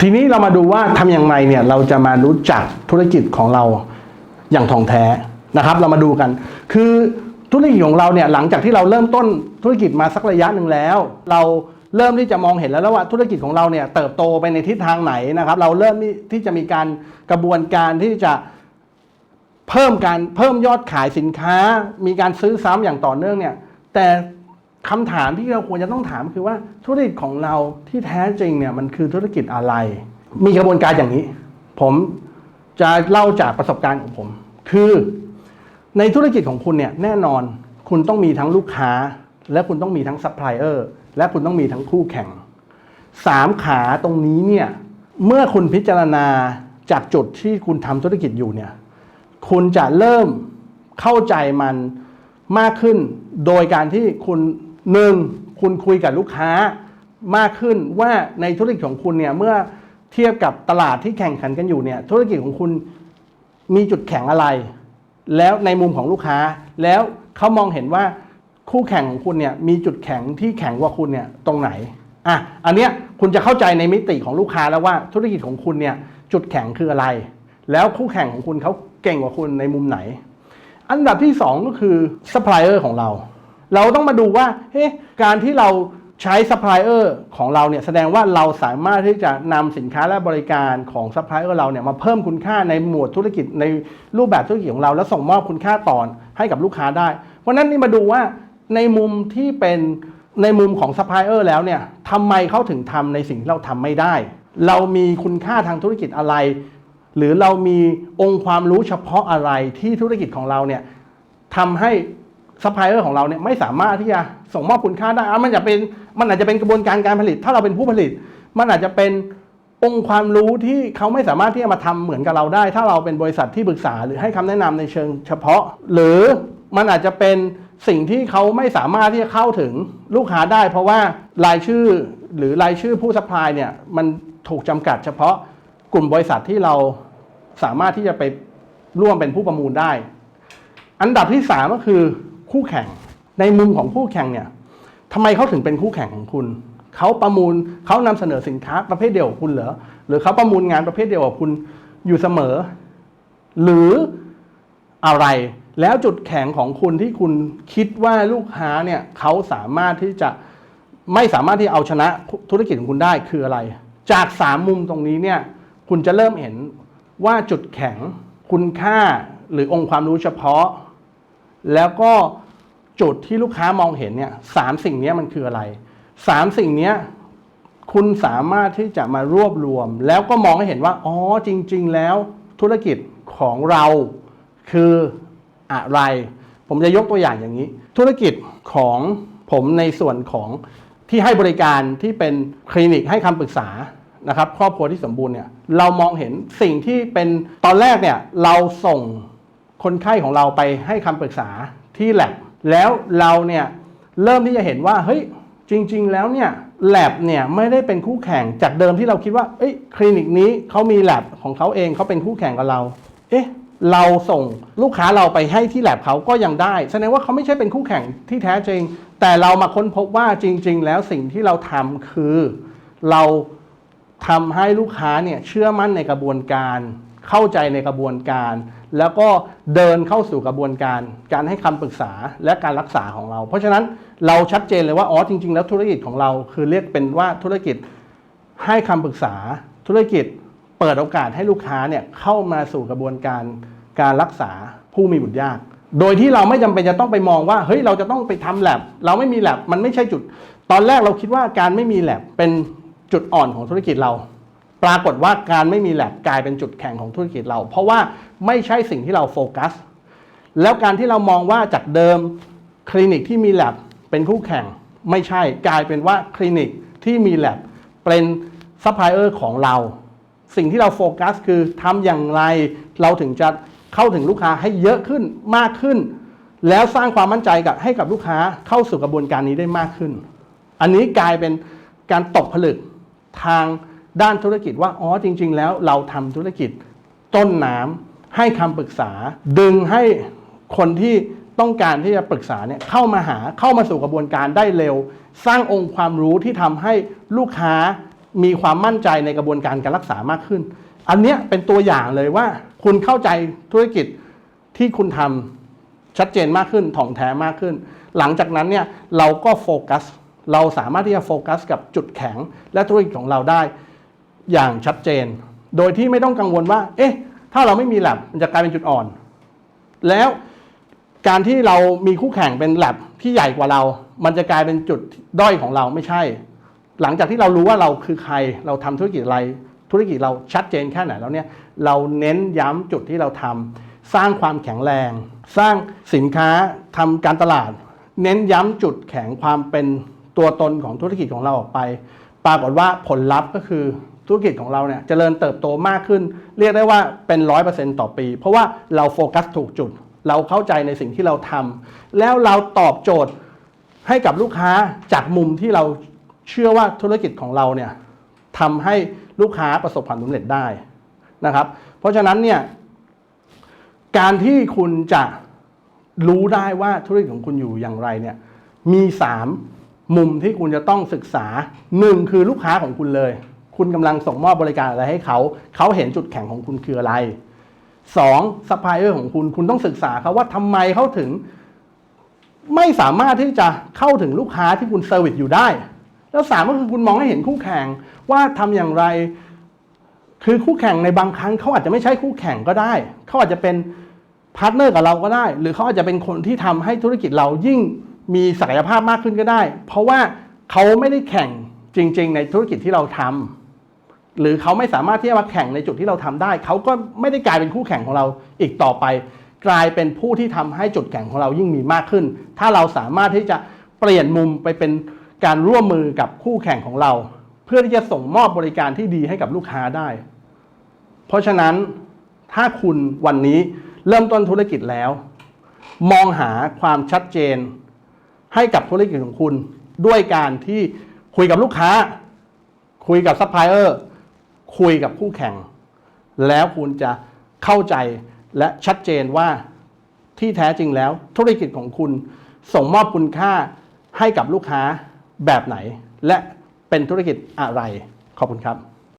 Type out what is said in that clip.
ทีนี้เรามาดูว่าทำอย่างไรเนี่ยเราจะมารู้จักธุรกิจของเราอย่างท่องแท้นะครับ เรามาดูกัน คือธุรกิจของเราเนี่ยหลังจากที่เราเริ่มต้นธุรกิจมาสักระยะหนึ่งแล้ว เราเริ่มที่จะมองเห็นแล้ววว่าธุรกิจของเราเนี่ยเติบโตไปในทิศทางไหนนะครับ เราเริ่มที่จะมีการกระบวนการที่จะเพิ่มการเพิ่มยอดขายสินค้า มีการซื้อซ้ำอย่างต่อเนื่องเนี่ยแต่ คำถามที่เราควรจะต้องถามคือว่าธุรกิจของเราที่แท้จริงเนี่ยมันคือธุรกิจอะไร มีกระบวนการอย่างนี้ ผมจะเล่าจากประสบการณ์ของผม คือในธุรกิจของคุณเนี่ยแน่นอนคุณต้องมีทั้งลูกค้า และคุณต้องมีทั้งซัพพลายเออร์และคุณต้องมีทั้งคู่แข่งสามขาตรงนี้เนี่ยเมื่อคุณพิจารณาจากจุดที่คุณทำธุรกิจอยู่เนี่ยคุณจะเริ่มเข้าใจมันมากขึ้น โดยการที่คุณ หนึ่งคุณคุยกับลูกค้ามากขึ้นว่าในธุรกิจของคุณเนี่ยเมื่อเทียบกับตลาดที่แข่งขันกันอยู่เนี่ยธุรกิจของคุณมีจุดแข็งอะไร แล้วในมุมของลูกค้า แล้วเขามองเห็นว่าคู่แข่งของคุณเนี่ยมีจุดแข็งที่แข็งกว่าคุณเนี่ยตรงไหนอะอันเนี้ยคุณจะเข้าใจในมิติของลูกค้าแล้วว่าธุรกิจของคุณเนี่ยจุดแข็งคืออะไร แล้วคู่แข่งของคุณเขาเก่งกว่าคุณในมุมไหน อันดับที่ 2 ก็คือซัพพลายเออร์ของเรา เราต้องมาดูว่าเฮ้การที่เราใช้ซัพพลายเออร์ของเราเนี่ยแสดงว่าเราสามารถที่จะนำสินค้าและบริการของซัพพลายเออร์เราเนี่ยมาเพิ่มคุณค่าในหมวดธุรกิจในรูปแบบธุรกิจของเรา แล้วส่งมอบคุณค่าต่อให้กับลูกค้าได้ เพราะฉะนั้นนี่มาดูว่าในมุมที่เป็นในมุมของซัพพลายเออร์แล้วเนี่ยทำไมเขาถึงทำในสิ่งที่เราทำไม่ได้ เรามีคุณค่าทางธุรกิจอะไร หรือเรามีองค์ความรู้เฉพาะอะไรที่ธุรกิจของเราเนี่ยทำให้ ซัพพลายเออร์ของเราเนี่ยไม่สามารถที่จะส่งมอบคุณค่าได้อะมันจะเป็นมันอาจจะเป็นกระบวนการการผลิต ถ้าเราเป็นผู้ผลิต มันอาจจะเป็นองค์ความรู้ที่เขาไม่สามารถที่จะมาทำเหมือนกับเราได้ ถ้าเราเป็นบริษัทที่ปรึกษาหรือให้คำแนะนำในเชิงเฉพาะ หรือมันอาจจะเป็นสิ่งที่เขาไม่สามารถที่จะเข้าถึงลูกค้าได้ เพราะว่ารายชื่อหรือรายชื่อผู้ซัพพลายเนี่ยมันถูกจำกัดเฉพาะกลุ่มบริษัทที่เราสามารถที่จะไปร่วมเป็นผู้ประมูลได้ อันดับที่สามก็คือ คู่แข่ง ในมุมของคู่แข่งเนี่ยทำไมเขาถึงเป็นคู่แข่งของคุณ เขาประมูลเขานำเสนอสินค้าประเภทเดียวกับคุณเหรอหรือเขาประมูลงานประเภทเดียวกับคุณอยู่เสมอ หรืออะไรแล้วจุดแข็งของคุณที่คุณคิดว่าลูกค้าเนี่ยเขาสามารถที่จะไม่สามารถที่เอาชนะธุรกิจของคุณได้คืออะไร จากสามมุมตรงนี้เนี่ยคุณจะเริ่มเห็นว่าจุดแข็งคุณค่าหรือองค์ความรู้เฉพาะ แล้วก็จุดที่ลูกค้ามองเห็นเนี่ยสามสิ่งนี้มันคืออะไรสามสิ่งนี้คุณสามารถที่จะมารวบรวม แล้วก็มองให้เห็นว่าอ๋อจริง ๆ แล้วธุรกิจของเราคืออะไร ผมจะยกตัวอย่างอย่างนี้ ธุรกิจของผมในส่วนของที่ให้บริการที่เป็นคลินิกให้คำปรึกษานะครับ ครอบครัวที่สมบูรณ์เนี่ยเรามองเห็นสิ่งที่เป็นตอนแรกเนี่ยเราส่ง คนไข้ของเราไปให้คำปรึกษาที่แลบแล้วเราเนี่ยเริ่มที่จะเห็นว่าเฮ้ยจริง ๆ แล้วเนี่ยแลบเนี่ยไม่ได้เป็นคู่แข่งจากเดิมที่เราคิดว่าเอ้ยคลินิกนี้เขามีแลบของเขาเองเขาเป็นคู่แข่งกับเรา เอ๊ะเราส่งลูกค้าเราไปให้ที่แลบเขาก็ยังได้ แสดงว่าเขาไม่ใช่เป็นคู่แข่งที่แท้จริง แต่เรามาค้นพบว่าจริง ๆ แล้วสิ่งที่เราทำคือ เราทำให้ลูกค้าเนี่ยเชื่อมั่นในกระบวนการ เข้าใจในกระบวนการ แล้วก็เดินเข้าสู่กระบวนการ การให้คำปรึกษาและการรักษาของเรา เพราะฉะนั้นเราชัดเจนเลยว่าอ๋อจริง ๆ แล้วธุรกิจของเราคือเรียกเป็นว่าธุรกิจให้คำปรึกษาธุรกิจเปิดโอกาสให้ลูกค้าเนี่ยเข้ามาสู่กระบวนการการรักษาผู้มีบุตรยาก โดยที่เราไม่จำเป็นจะต้องไปมองว่าเฮ้ยเราจะต้องไปทำแลบเราไม่มีแลบมันไม่ใช่จุด ตอนแรกเราคิดว่าการไม่มีแลบเป็นจุดอ่อนของธุรกิจเรา ปรากฏว่าการไม่มีแลบกลายเป็นจุดแข็งของธุรกิจเรา เพราะว่าไม่ใช่สิ่งที่เราโฟกัส แล้วการที่เรามองว่าจากเดิมคลินิกที่มีแลบเป็นคู่แข่ง ไม่ใช่กลายเป็นว่าคลินิกที่มีแลบเป็นซัพพลายเออร์ของเรา สิ่งที่เราโฟกัสคือทำอย่างไรเราถึงจะเข้าถึงลูกค้าให้เยอะขึ้นมากขึ้น แล้วสร้างความมั่นใจกับให้กับลูกค้าเข้าสู่กระบวนการนี้ได้มากขึ้น อันนี้กลายเป็นการตกผลึกทาง ด้านธุรกิจว่าอ๋อจริง ๆ แล้วเราทำธุรกิจต้นน้ำให้คำปรึกษา ดึงให้คนที่ต้องการที่จะปรึกษาเนี่ยเข้ามาหาเข้ามาสู่กระบวนการได้เร็ว สร้างองค์ความรู้ที่ทำให้ลูกค้ามีความมั่นใจในกระบวนการการรักษามากขึ้น อันเนี้ยเป็นตัวอย่างเลยว่าคุณเข้าใจธุรกิจที่คุณทำชัดเจนมากขึ้นถ่องแท้มากขึ้น หลังจากนั้นเนี่ยเราก็โฟกัส เราสามารถที่จะโฟกัสกับจุดแข็งและธุรกิจของเราได้ อย่างชัดเจน โดยที่ไม่ต้องกังวลว่า เอ๊ะ ถ้าเราไม่มีแลบมันจะกลายเป็นจุดอ่อน แล้วการที่เรามีคู่แข่งเป็นแลบที่ใหญ่กว่าเรา มันจะกลายเป็นจุดด้อยของเราไม่ใช่ หลังจากที่เรารู้ว่าเราคือใคร เราทำธุรกิจอะไร ธุรกิจเราชัดเจนแค่ไหนแล้วเนี่ย เราเน้นย้ำจุดที่เราทำสร้างความแข็งแรง สร้างสินค้าทำการตลาด เน้นย้ำจุดแข็งความเป็นตัวตนของธุรกิจของเราออกไป ปรากฏว่าผลลัพธ์ก็คือ ธุรกิจของเราเนี่ยเจริญเติบโตมากขึ้น เรียกได้ว่าเป็นร้อยเปอร์เซ็นต์ต่อปี เพราะว่าเราโฟกัสถูกจุด เราเข้าใจในสิ่งที่เราทำแล้วเราตอบโจทย์ให้กับลูกค้าจากมุมที่เราเชื่อว่าธุรกิจของเราเนี่ยทำให้ลูกค้าประสบความสำเร็จได้นะครับ เพราะฉะนั้นเนี่ยการที่คุณจะรู้ได้ว่าธุรกิจของคุณอยู่อย่างไรเนี่ยมีสามมุมที่คุณจะต้องศึกษาหนึ่งคือลูกค้าของคุณเลย คุณกำลังส่งมอบบริการอะไรให้เขา เขาเห็นจุดแข็งของคุณคืออะไรสองซัพพลายเออร์ของคุณ คุณต้องศึกษาเขาว่าทำไมเขาถึง ไม่สามารถที่จะเข้าถึงลูกค้าที่คุณเซอร์วิสอยู่ได้ แล้วสามก็คือคุณมองให้เห็นคู่แข่งว่าทำอย่างไร คือคู่แข่งในบางครั้งเขาอาจจะไม่ใช่คู่แข่งก็ได้ เขาอาจจะเป็นพาร์ทเนอร์กับเราก็ได้ หรือเขาอาจจะเป็นคนที่ทำให้ธุรกิจเรายิ่งมีศักยภาพมากขึ้นก็ได้ เพราะว่าเขาไม่ได้แข่งจริง ๆ ในธุรกิจที่เราทำ หรือเขาไม่สามารถที่จะมาแข่งในจุดที่เราทำได้ เขาก็ไม่ได้กลายเป็นคู่แข่งของเราอีกต่อไป กลายเป็นผู้ที่ทำให้จุดแข่งของเรายิ่งมีมากขึ้น ถ้าเราสามารถที่จะเปลี่ยนมุมไปเป็นการร่วมมือกับคู่แข่งของเรา เพื่อที่จะส่งมอบบริการที่ดีให้กับลูกค้าได้ เพราะฉะนั้นถ้าคุณวันนี้เริ่มต้นธุรกิจแล้ว มองหาความชัดเจน ให้กับธุรกิจของคุณ ด้วยการที่คุยกับลูกค้า คุยกับซัพพลายเออร์ คุยกับคู่แข่ง แล้วคุณจะเข้าใจและชัดเจนว่าที่แท้จริงแล้ว ธุรกิจของคุณส่งมอบคุณค่าให้กับลูกค้าแบบไหน และเป็นธุรกิจอะไร ขอบคุณครับ